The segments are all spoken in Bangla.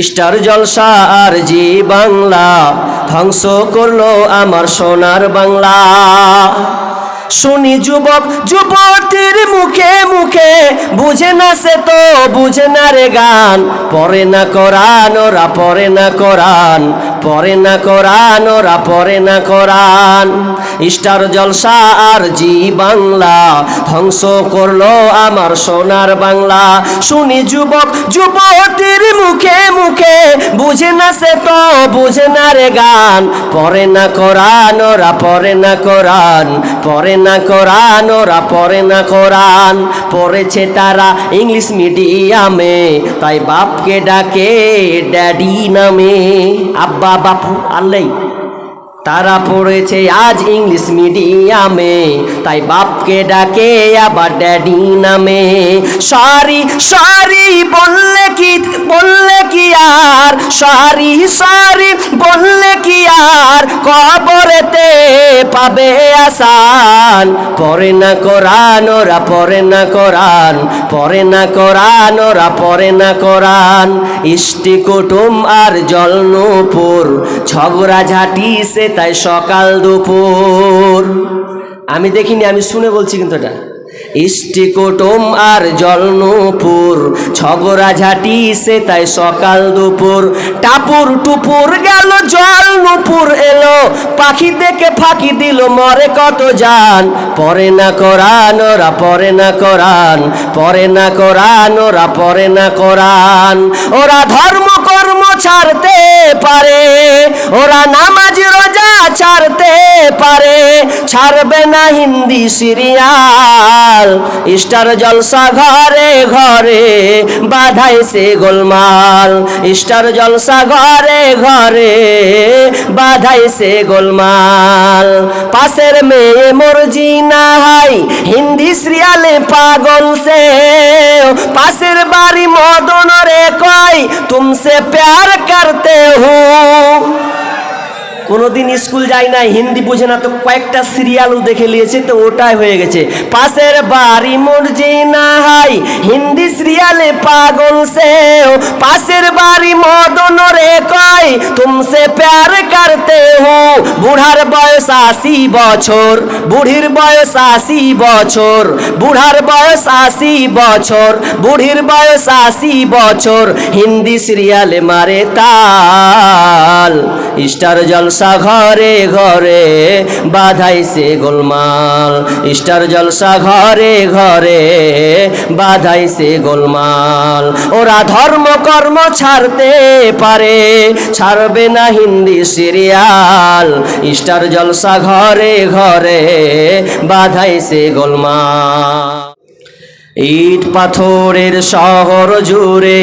স্টার জলসা আর জি বাংলা, ধ্বংস করল আমার সোনার বাংলা। শুনি যুবক, যুবতীর মুখে মুখে, বুঝে না সে তো, বুঝে না রে গান। পরে না কোরআন, ওরা পরে না কোরআন। পরে না কোরআন, ওরা পরে না কোরআন। স্টার জলসা আর জি বাংলা। ধ্বংস করল আমার সোনার বাংলা। শুনি যুবক, যুবতীর মুখে মুখে, বুঝে না সে তো, বুঝে না রে গান। পরে না কোরআন, ওরা পরে না কোরআন। পরে না কোরআন, ওরা পরে না কোরআন। পড়েছে তারা ইংলিশ মিডিয়ামে, তাই বাপকে ডাকে, ড্যাডি নামে। আব্বা, বাপু আল্লাই তারা পড়েছে আজ ইংলিশ মিডিয়ামে, তাই বাপকে ডাকে আবার ড্যাডি নামে। সরি সরি, বললে কি বললে কি আর? সরি সরি, বললে কি আর? কবরেতে পাবে আসান। পরে না কোরআন, ওরা পরে না কোরআন। পরে না কোরআন, ওরা পরে না কোরআন। ইষ্টি কুটুম আর জলনুপুর ঝগড়া ঝাঁটি সে তাই সকাল দুপুর। আমি দেখিনি, আমি শুনে বলছি কিন্তু এটা। ইষ্টি কুটুম আর জলনুপুর ঝগড়া ঝাঁটি সে তাই সকাল দুপুর। টাপুর টুপুর গেল জল নুপুর এলো। পাখি দেখে ফাঁকি দিল, মরে কত জান। পরে না করান ওরা পরে না করান পরে না কোরআন, ওরা পরে না করান ওরা ধর্ম কর্ম ছাড়তে পারে। ওরা নামাজ, রোজা ছাড়তে পারে। ছাড়বে না হিন্দি সিরিয়াল। স্টার জলসা ঘরে ঘরে বাধাইছে গোলমাল। স্টার জলসা ঘরে ঘরে বাধাই সে গোলমাল। পাশের মেয়ে মর্জি না হাই, হিন্দি সিরিয়ালে পাগল সে। পাশের বাড়ি মদন রে কয়, তুমসে প্যার করতে হুঁ। কোনোদিন স্কুল যায় না হিন্দি বুঝে না, তো কয়েকটা সিরিয়ালও দেখে নিয়েছে, তো ওটাই হয়ে গেছে। পাশের বাড়ি মর্জি না হাই, হিন্দি সিরিয়ালে পাগল সে পাশের বাড়ি মদন রে কয়, তুমসে প্যার করতে হো। বুড়ার বয়স আশি বছর, বুড়ির বয়স আশি বছর, বুড়ার বয়স আশি বছর, বুড়ির বয়স আশি বছর, হিন্দি সিরিয়ালে মারে তাল। স্টার জলসা ঘরে ঘরে বাধাইছে গোলমাল। স্টার জলসা ঘরে ঘরে বাধাইছে গোলমাল। ওরা ধর্ম কর্ম ছাড়তে পারে, ছাড়বে না হিন্দি সিরিয়াল। স্টার জলসা ঘরে ঘরে বাধাইছে গোলমাল। ইট পাথরের শহর জুড়ে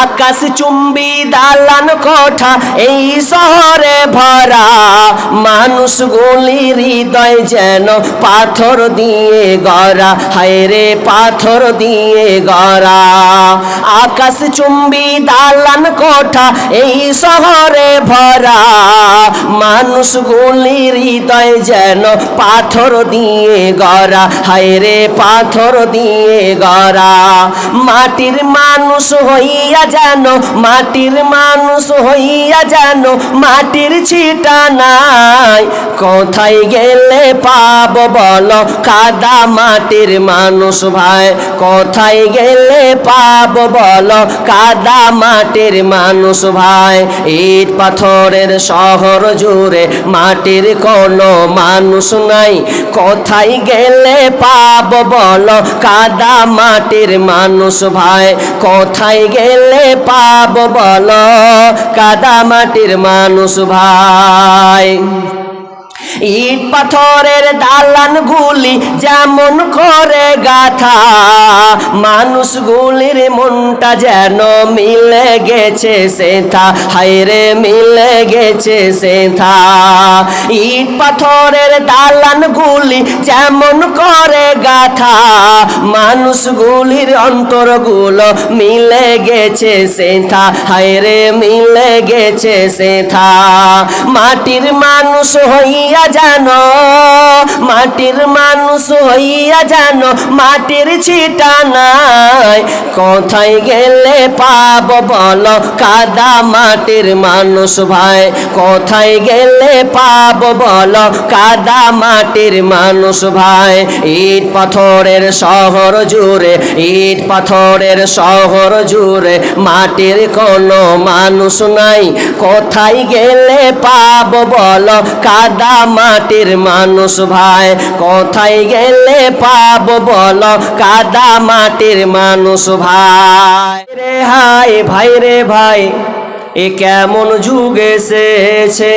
আকাশ চুম্বি দালান কোঠা, এই শহরে ভরা মানুষ গুলি হৃদয় যেন পাথর দিয়ে গড়া। হায় পাথর দিয়ে গড়া। আকাশ চুম্বি দালান কোঠা, এই শহরে ভরা মানুষ গুলি হৃদয় যেন পাথর দিয়ে গড়া। হায় পাথর দিয়ে গড়া। মাটির মানুষ হইয়া যেন, মাটির মানুষ হইয়া যেন মাটির ছিটা নাই। কোথায় গেলে পাব বল, কাদা মাটির মানুষ ভাই? কোথায় গেলে পাব বল, কাদা মাটির মানুষ ভাই? ইট পাথরের শহর জুড়ে মাটির কোনো মানুষ নাই। কোথায় গেলে পাব বল, কাদা মাটির মানুষ ভাই কোথায় গেলে পাব বল? কাদা মাটির মানুষ ভাই। ইট পাথরের দালান গুলি যেমন করে গাথা, মানুষগুলির মনটা যেন মিলে গেছে সেথা। হায়রে মিলে গেছে সেথা। ইট পাথরের দালান গুলি যেমন করে গাথা, মানুষগুলির অন্তরগুলো মিলে গেছে সেথা। হাইরে মিলে গেছে সেথা। মাটির মানুষ হইয়া জানো, মাটির মানুষ হইয়া জানো, মাটির ছিটা নাই। কোথায় গেলে পাব বলো, কাদা মাটির মানুষ ভাই। কোথায় গেলে পাব বলো, কাদা মাটির মানুষ ভাই। ইট পাথরের শহর জুড়ে, ইট পাথরের শহর জুড়ে, মাটির কোনো মানুষ নাই। কোথায় গেলে পাব বলো, কাদা মাটির মানুষ ভাই, কোথায় গেলে পাব বল? কাদা মাটির মানুষ ভাই। রে হাই ভাই রে ভাই, এ কেমন যুগ এসেছে?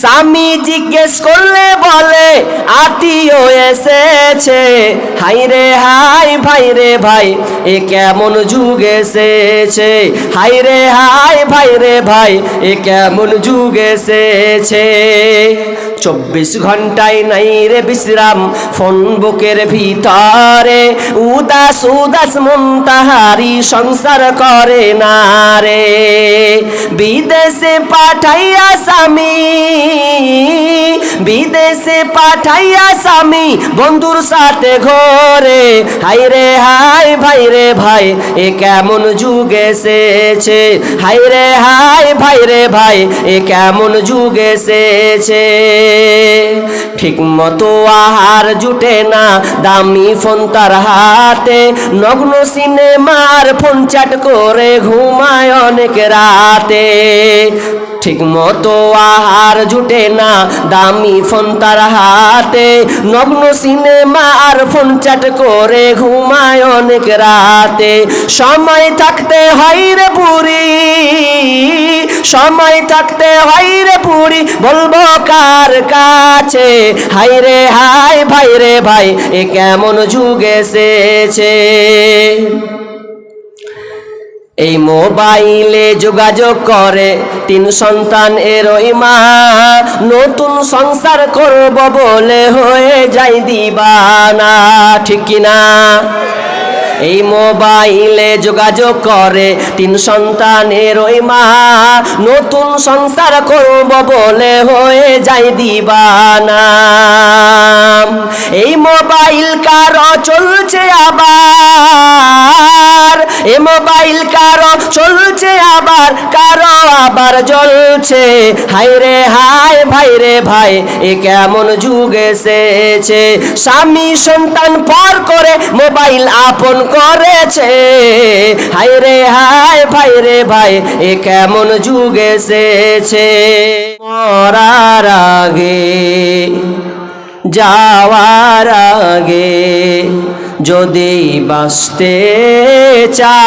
স্বামী জিজ্ঞেস করলে বলে আত্মীয় এসেছে? হাই রে, হাই, ভাই রে, ভাই, এ কেমন যুগ এসেছে? হাই রে, হাই, ভাই রে, ভাই, এ কেমন যুগ এসেছে? চব্বিশ ঘন্টায় নাই রে বিশ্রাম, ফোন বুকের ভিতরে, উদাস উদাস মন তাহারি সংসার করে না রে। বিদেশে পাঠাইয়া স্বামী বিদেশে পাঠাইয়া স্বামী বন্ধুর সাথে ঘরে। হাই রে, হাই ভাই রে ভাই, এ কেমন যুগ এসেছে? হাই রে, হাই ভাই রে ভাই, এ কেমন যুগ এসেছে? ঠিক মতো আহার জুটে না দামি ফোন তার হাতে। নগ্ন সিনেমার ফোন চাট করে ঘুমায় অনেক রাতে। ঠিক মতো আহার জুটে না দামি ফোন তার হাতে। নগ্ন সিনেমা আর ফোন চাট করে ঘুমায় অনেক রাতে। সময় থাকতে হয় রে পুরি সময় থাকতে হয় রে পুরি বলব কার কাছে? হাই রে হাই, ভাই রে ভাই, এ কেমন যুগ এসেছে? এই মোবাইলে যোগাযোগ করে তিন সন্তান এরই মা নতুন সংসার করব বলে হয়ে যাই দিবানা, ঠিক কিনা এই মোবাইলে যোগাযোগ করে তিন সন্তানের ওই মা নতুন সংসার করব বলে হয়ে যাই দিবানা। এই মোবাইল কারও চলছে আবার। এ মোবাইল কারও চলছে আবার, কারও আবার জ্বলছে। হাই রে হাই ভাই রে ভাই, এ কেমন যুগ এসেছে। স্বামী সন্তান পর করে মোবাইল আপন করেছে। হাই রে হাই ভাই রে ভাই, এ কেমন যুগ এসেছে। মরার আগে যাওয়ার আগে যদি বাঁচতে চাও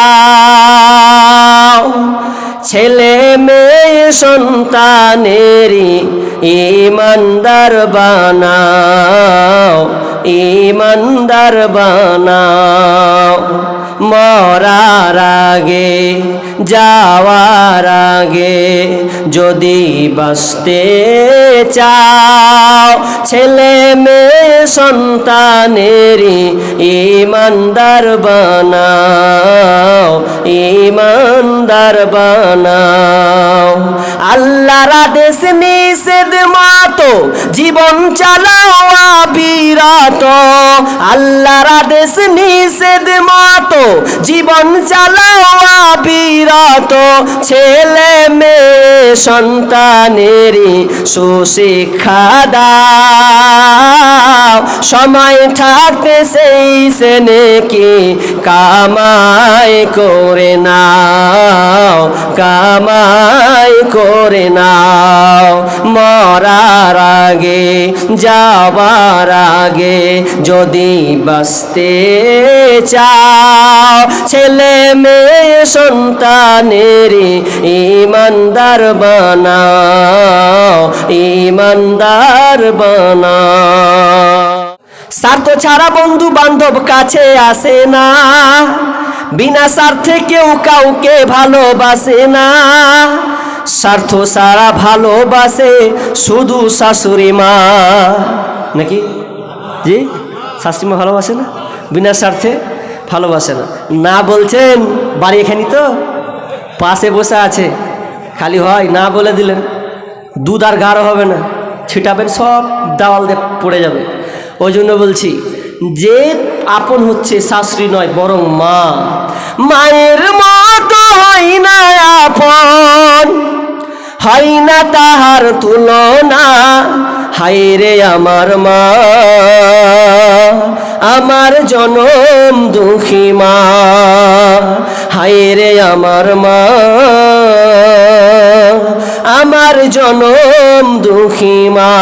ছেলে মেয়ে সন্তানেরই ইমানদার বানাও ইমানদার বানাও। মরার আগে যাওয়ার আগে যদি বাঁচতে চাও, ছেলে মেয়ে সন্তানেরই ইমানদার বানাও ইমানদার বানাও। আল্লাহর আদেশ নিষেধ মতো, জীবন চালাও বিরা যত আল্লাহর আদেশ নিষেধ মতো, জীবন চালাও বিরত ছেলে মেয়ে সন্তানেরই সুশিক্ষা দাও। সময় থাকতে সেই সেনে কি কামাই করে নাও? কামাই করে নাও। মরার আগে যাবার আগে যদি বাঁচতে চাও। ছেলে মেয়ে সন্তানের ইমানদার বানাও ইমানদার বানাও। স্বার্থ ছাড়া বন্ধু বান্ধব কাছে আসে না, বিনা স্বার্থে কেউ কাউকে ভালোবাসে না। স্বার্থ সারা ভালোবাসে শুধু শাশুড়ি মা। নাকি? জি? শাশুড়ি মা ভালোবাসে না? বিনা স্বার্থে ভালোবাসে না। না বলছেন, বাড়ি এখানে তো? পাশে বসে আছে। খালি হয় না বলে দিলেন। দুধ আর গাঢ় হবে না। ছিটাবেন সব দেওয়াল দিয়ে পড়ে যাবে। ওই জন্য বলছি, যে আপন হচ্ছে শাশুড়ি নয়, বরং মা। মায়ের মতো হয় না আপন, হয় না তাহার তুলনা। হায় রে আমার মা, আমার জনম দুঃখী মা। হায় রে আমার মা আমার জনম দুঃখী মা।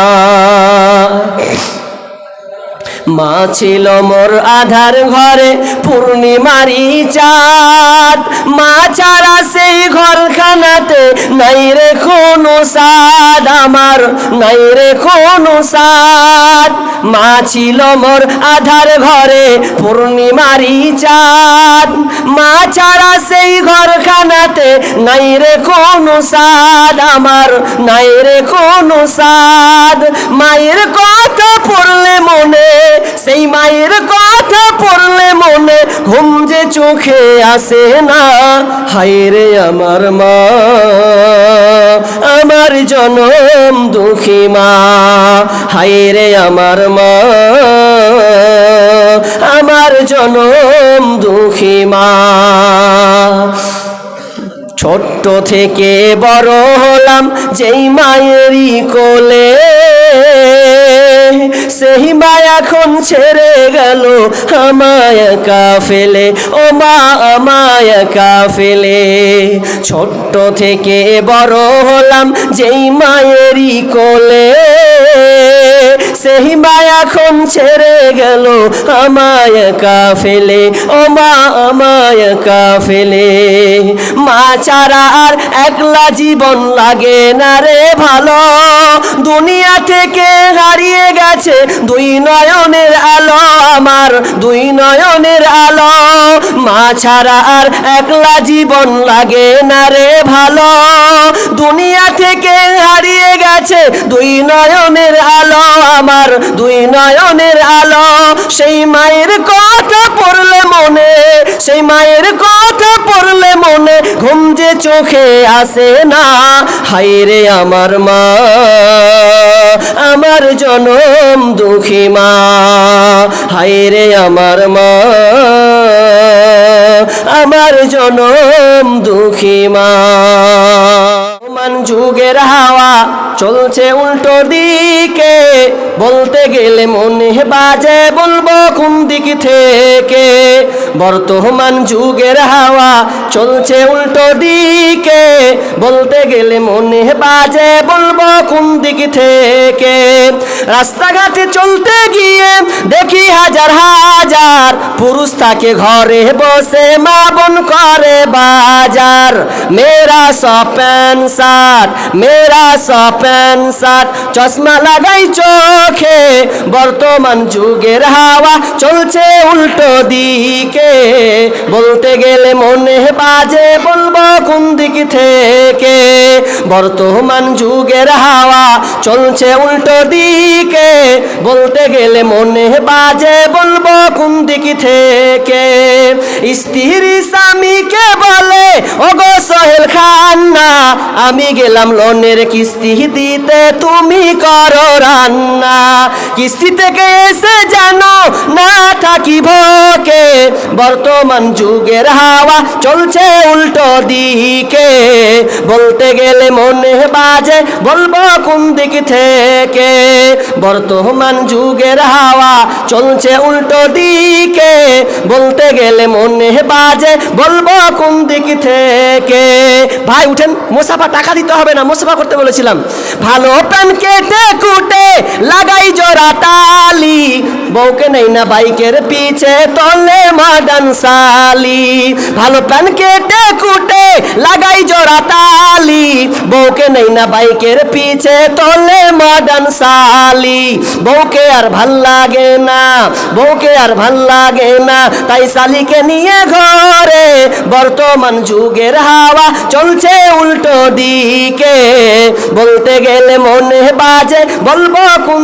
মা ছিল মোর আধার ঘরে পূর্ণিমারি চাঁদ। মা ছাড়া সেই ঘরখানাতে নাই রে কোনো সাদ। আমার নাই রে কোনো সাদ। মা ছিল মোর আধার ঘরে পূর্ণিমারি চাঁদ। মা ছাড়া সেই ঘরখানাতে নাই রে কোনো সাদ। আমার নাই রে কোনো সাদ। মায়ের কথা পড়লে মনে সেই মায়ের কথা পড়লে মনে ঘুম যে চোখে আসে না। হায় রে আমার মা, আমার জনম দুঃখী মা। হায় রে আমার মা, আমার জনম দুঃখী মা। ছোট্ট থেকে বড় হলাম যেই মায়েরই কোলে, সেই মা এখন ছেড়ে গেল আমায় কাফেলে, ও মা আমায় কাফেলে। ছোট্ট থেকে বড় হলাম যেই মায়েরই কোলে। সেই মা এখন ছেড়ে গেল, আমায় একা ফেলে ও মা, আমায় একা ফেলে মা ছাড়া আর একলা জীবন লাগে না রে ভালো। দুনিয়া থেকে হারিয়ে গেছে দুই নয়নের আলো আমার, দুই নয়নের আলো। মা ছাড়া আর একলা জীবন লাগে না রে ভালো। দুনিয়া থেকে হারিয়ে গেছে দুই নয়নের আলো আমার দুই নয়নের আলো। সেই মায়ের কথা পড়লে মনে, সেই মায়ের কথা পড়লে মনে, ঘুম যে চোখে আসে না হায় রে আমার মা, আমার জনম দুঃখী মা হায় রে আমার মা, আমার জনম দুঃখী মা। যুগের হাওয়া চলছে উল্টো দিকে বলতে গেলে মনে বাজে বলব কোন দিক থেকে? বর্তমান যুগের হাওয়া চলছে উল্টো দিকে। বলতে গেলে মনে বাজে বলব কোন দিক থেকে? রাস্তাঘাটে চলতে গিয়ে দেখি হাজার হাজার পুরুষ থাকে ঘরে বসে, মা বোন করে বাজার। মেরা সপেন শার্ট মেরা সপেন শার্ট, চশমা লাগাই চোখে বর্তমান যুগের হাওয়া চলছে উল্টো দিকে। বলতে গেলে মনে বাজে বলব কোন দিক থেকে? বর্তমান যুগের হাওয়া চলছে উল্টো দিকে। বলতে গেলে মনে বাজে বলব কোন দিক থেকে? স্ত্রী স্বামীকে বলে, ওগো সোহেল খান না আমি গেলাম লোনের কিস্তি দিতে, তুমি করো রান্না। জানো না বর্তমান যুগের হাওয়া চলছে উল্টো দিকে। বলতে গেলে মনে বাজে, বলব কোন দিক থেকে? বর্তমান যুগের হাওয়া চলছে উল্টো দিকে। বলতে গেলে মনে বাজে, বলব কোন দিক থেকে? ভাই, উঠেন। মোসাফা টাকা দিতে হবে না, মোসাফা করতে বলেছিলাম। ভালো প্যান কেটে কুটে লাগাই জোড়া তালি। বউকে নেই না বাইকের পিছে তলে মাডান সালি। ভালো প্যান কেটে কুটে লাগাই জোড়া তালি। বউকে নেই না বাইকের পিছে তলে মাডান সালি। বউকে আর ভালো লাগে না, বউকে আর ভালো লাগে না। তাই সালিকে নিয়ে ঘরে বর্তমান যুগের হাওয়া চলছে উল্টো দিকে। বলতে গেলে মনে বাজে, বলব কোন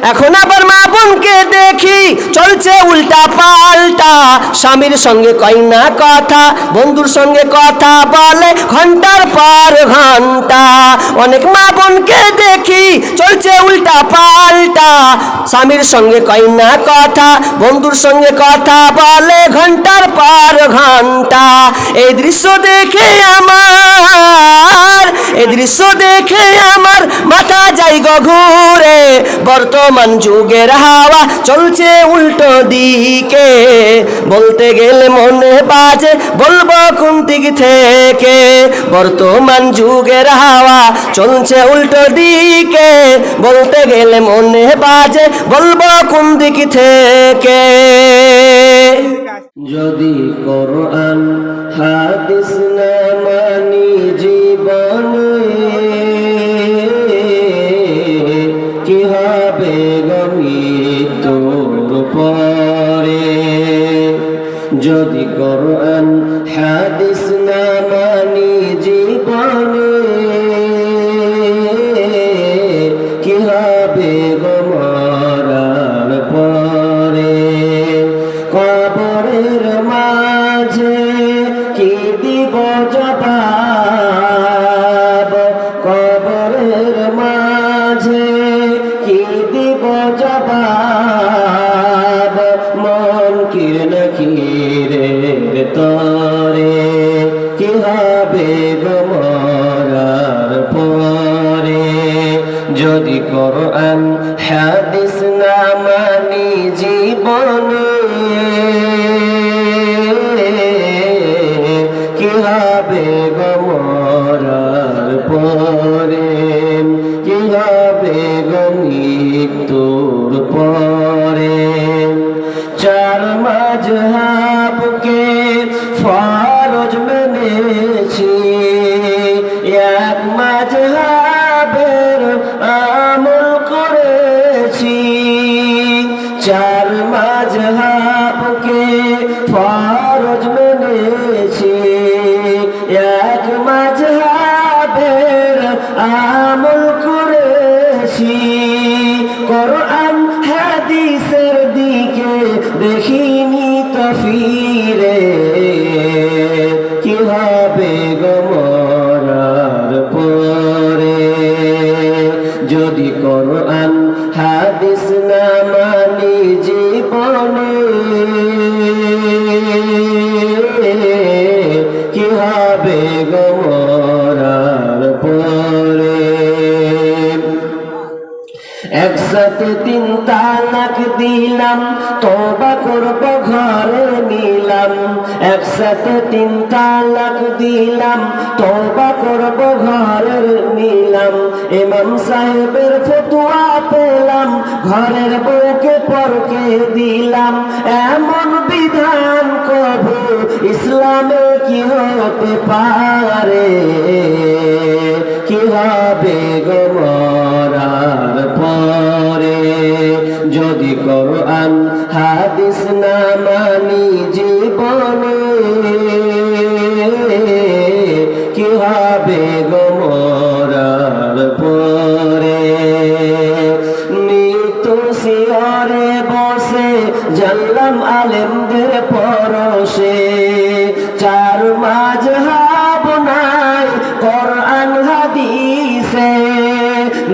এখন আবার মা বোনকে দেখি, চলছে উল্টা পাল্টা স্বামীর সঙ্গে কয় না কথা, বন্ধুর সঙ্গে কথা বলে ঘণ্টার পর ঘণ্টা। অনেক মা বোনকে দেখি, চলছে উল্টা পাল্টা স্বামীর সঙ্গে কয় না কথা, বন্ধুর সঙ্গে কথা বলে ঘণ্টার পর ঘণ্টা। এই দৃশ্য দেখে আমার এই দৃশ্য দেখে আমার মাথা যাই গো ঘুরে। বর্তমান যুগের হাওয়া চলছে উল্টো দিকে। বলতে গেলে মনে বাজে, বলব কোন দিক থেকে? বর্তমান যুগের হাওয়া চলছে উল্টো দিকে। বলতে গেলে মনে বাজে, বলব কোন দিক থেকে? যদি কোরআন, হাদিস না কি রে, কি হবে গোমরার পরে? যদি কোরআন, হাদিস না মানি জীবনে, কি হবে গোমরার পরে? একসাথে তিন তালাক দিলাম তোবা করব নিলাম একসাথে তিন তালাক দিলাম তোবা করব ঘরে নিলাম। ইমাম সাহেবের ফতুয়া পেলাম, ঘরের বউকে পরকে দিলাম। এমন বিধান কবু ইসলামে কি হতে পারে? কি হবে গো মরার পরে? যদি কোরআন, হাদিস না মানি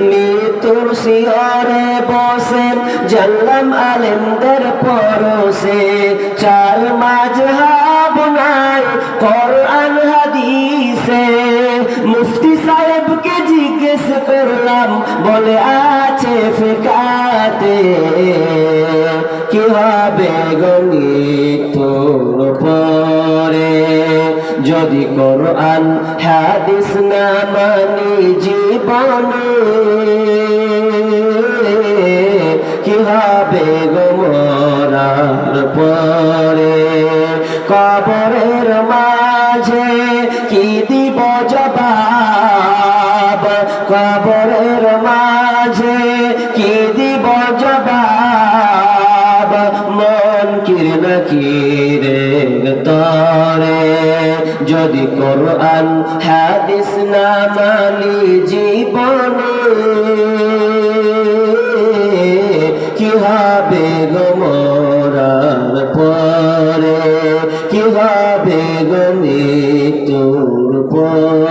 নিতুর শিয়রে বসে জানলাম আলেমদের পরশে। চার মাঝ হাব নাই, কোরআন, হাদিসে। মুফতি সাহেবকে জিজ্ঞেস করলাম, বলে আছে ফেকাতে কি হবে গণিত যদি কোরআন, হাদিস না মানি জীবনে। কি হবে গো মরার পরে? কবরের মাঝে কি দিব জবাব? কবরের মাঝে যদি কোরআন, হাদিস না মানি জীবনে, কি হবে গো মরার পরে? কি হবে গো মৃত্যুর পরে?